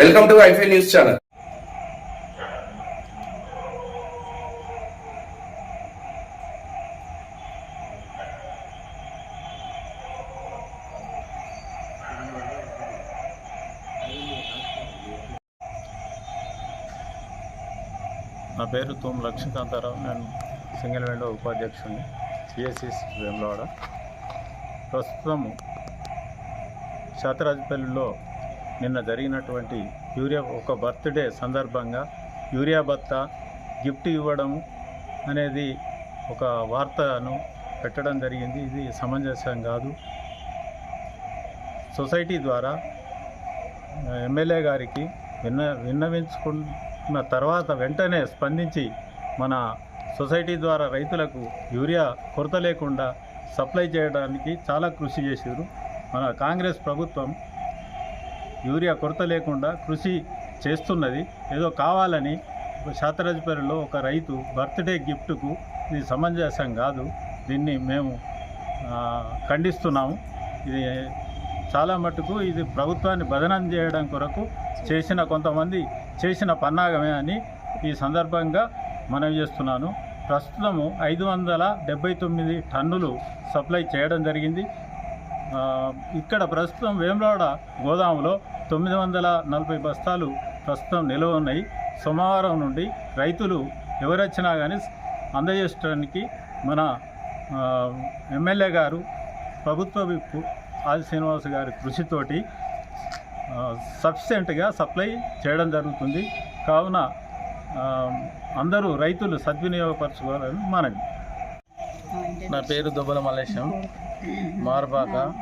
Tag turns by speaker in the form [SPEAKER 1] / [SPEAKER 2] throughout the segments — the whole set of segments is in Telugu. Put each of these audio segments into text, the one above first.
[SPEAKER 1] వెల్కమ్ టు ఐఫై న్యూస్ ఛానల్
[SPEAKER 2] నా పేరు తూము లక్ష్మీకాంతారావు. నేను సింగిల్ విండో ఉపాధ్యక్షుడిని సిఎస్సిస్ వేములవాడ. ప్రస్తుతము శాతరాజపల్లిలో నిన్న జరిగినటువంటి యూరియా ఒక బర్త్డే సందర్భంగా యూరియా బత్త గిఫ్ట్ ఇవ్వడం అనేది ఒక వార్తను పెట్టడం జరిగింది. ఇది సమంజసం కాదు. సొసైటీ ద్వారా ఎమ్మెల్యే గారికి విన్న విన్నవించుకున్న తర్వాత వెంటనే స్పందించి మన సొసైటీ ద్వారా రైతులకు యూరియా కొరత లేకుండా సప్లై చేయడానికి చాలా కృషి చేశారు. మన కాంగ్రెస్ ప్రభుత్వం యూరియా కొరత లేకుండా కృషి చేస్తున్నది. ఏదో కావాలని శాతరాజపల్లిలో ఒక రైతు బర్త్డే గిఫ్ట్కు ఇది సమంజసం కాదు. దీన్ని మేము ఖండిస్తున్నాము. ఇది చాలా మటుకు ఇది ప్రభుత్వాన్ని బదనం చేయడం కొరకు చేసిన కొంతమంది చేసిన పన్నాగమే అని ఈ సందర్భంగా మనవి చేస్తున్నాను. ప్రస్తుతము ఐదు వందల డెబ్బై తొమ్మిది టన్నులు సప్లై చేయడం జరిగింది. ఇక్కడ ప్రస్తుతం వేములవాడ గోదాములో తొమ్మిది వందల నలభై బస్తాలు ప్రస్తుతం నిల్వ ఉన్నాయి. సోమవారం నుండి రైతులు ఎవరొచ్చినా కానీ అందజేయడానికి మన ఎమ్మెల్యే గారు ప్రభుత్వ విప్పు ఆది శ్రీనివాస్ గారి కృషితోటి సఫిషియెంట్గా సప్లై చేయడం జరుగుతుంది. కావున అందరూ రైతులు సద్వినియోగపరచుకోవాలని మనవి.
[SPEAKER 3] నా పేరు దుబ్బల మల్లేశం. మార్పాక.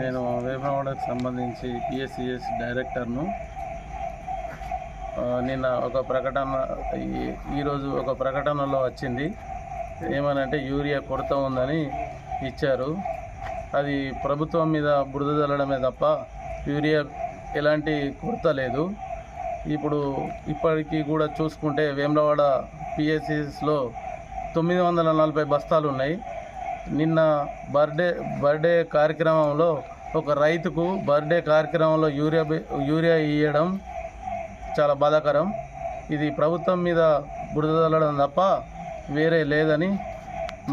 [SPEAKER 3] నేను వేమవాడకు సంబంధించి పిఎస్సిఎస్ డైరెక్టర్ను. నిన్న ఒక ప్రకటన ఈ- ఈరోజు ఒక ప్రకటనలో వచ్చింది. ఏమనంటే యూరియా కొరత ఉందని ఇచ్చారు. అది ప్రభుత్వం మీద బురద చల్లడమే తప్ప యూరియా ఎలాంటి కొరత లేదు. ఇప్పుడు ఇప్పటికీ కూడా చూసుకుంటే వేములవాడ పిఎస్సిఎస్లో తొమ్మిది వందల నలభై బస్తాలు ఉన్నాయి నిన్న బర్త్డే బర్త్డే కార్యక్రమంలో ఒక రైతుకు బర్త్డే కార్యక్రమంలో యూరియా యూరియా ఇవ్వడం చాలా బాధాకరం. ఇది ప్రభుత్వం మీద బురద తప్ప వేరే లేదని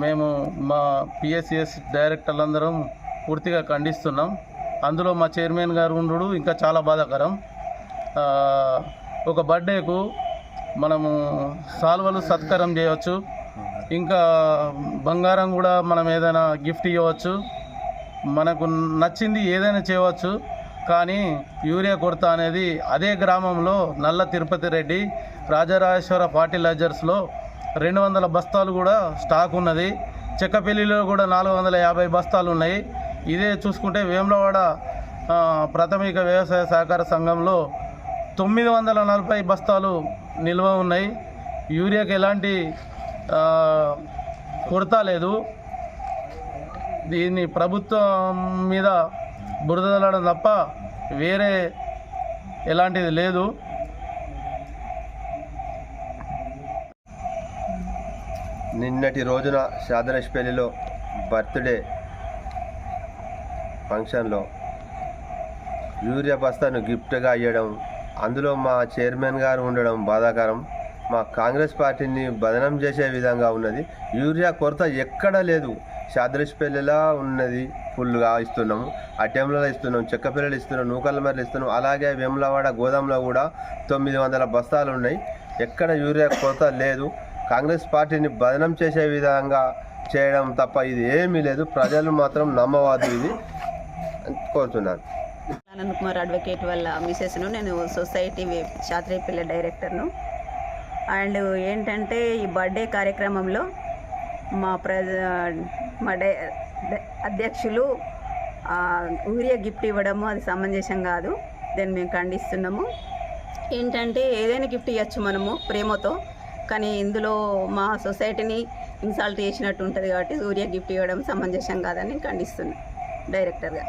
[SPEAKER 3] మేము మా పిఎస్సిఎస్ డైరెక్టర్లందరం పూర్తిగా ఖండిస్తున్నాం. అందులో మా చైర్మన్ గారు ఉండు ఇంకా చాలా బాధాకరం. ఒక బర్త్డేకు మనము సాల్వలు సత్కారం చేయవచ్చు ఇంకా బంగారం కూడా మనం ఏదైనా గిఫ్ట్ ఇవ్వచ్చు. మనకు నచ్చింది ఏదైనా చేయవచ్చు. కానీ యూరియా కొరత అనేది అదే గ్రామంలో నల్ల తిరుపతి రెడ్డి రాజరాజేశ్వర ఫార్టిలైజర్స్లో రెండు వందల బస్తాలు కూడా స్టాక్ ఉన్నది. చెక్కపల్లిలో కూడా నాలుగు వందల యాభై బస్తాలు ఉన్నాయి. ఇదే చూసుకుంటే వేములవాడ ప్రాథమిక వ్యవసాయ సహకార సంఘంలో తొమ్మిది వందల నలభై బస్తాలు నిల్వ ఉన్నాయి. యూరియాకి ఎలాంటి కొరత లేదు. దీన్ని ప్రభుత్వం మీద బురదలడం తప్ప వేరే ఎలాంటిది లేదు.
[SPEAKER 4] నిన్నటి రోజున శాదనష్పల్లిలో బర్త్డే ఫంక్షన్లో యూరియా బస్తాను గిఫ్ట్గా ఇవ్వడం అందులో మా చైర్మన్ గారు ఉండడం బాధాకరం. మా కాంగ్రెస్ పార్టీని బదనం చేసే విధంగా ఉన్నది. యూరియా కొరత ఎక్కడా లేదు. శాదనష్పల్లిలా ఉన్నది ఫుల్గా ఇస్తున్నాము. అటెంలలో ఇస్తున్నాం చెక్కపిల్లలు ఇస్తున్నాం నూకల మర్రలు ఇస్తున్నాం అలాగే వేములవాడ గోదాంలో కూడా తొమ్మిది వందల బస్తాలు ఉన్నాయి. ఎక్కడ యూరియా కొరత లేదు. కాంగ్రెస్ పార్టీని బదనం చేసే విధంగా చేయడం తప్ప ఇది ఏమీ లేదు. ప్రజలు మాత్రం నమ్మవద్దు ఇది కోరుతున్నాను
[SPEAKER 5] ఆనంద్ కుమార్ అడ్వకేట్ వాళ్ళ మిసెస్ను నేను సొసైటీ శాస్త్రీయపల్లి డైరెక్టర్ను అండ్ ఏంటంటే ఈ బర్త్డే కార్యక్రమంలో మా ప్రజ మా డై అధ్యక్షులు ఊరియా గిఫ్ట్ ఇవ్వడము అది సమంజసం కాదు. దాన్ని మేము ఖండిస్తున్నాము. ఏంటంటే ఏదైనా గిఫ్ట్ ఇవ్వచ్చు మనము ప్రేమతో కానీ ఇందులో మా సొసైటీని ఇన్సల్ట్ చేసినట్టు ఉంటుంది కాబట్టి సూర్య గిఫ్ట్ ఇవ్వడం సమంజసం కాదని ఖండిస్తున్నాను డైరెక్టర్గా.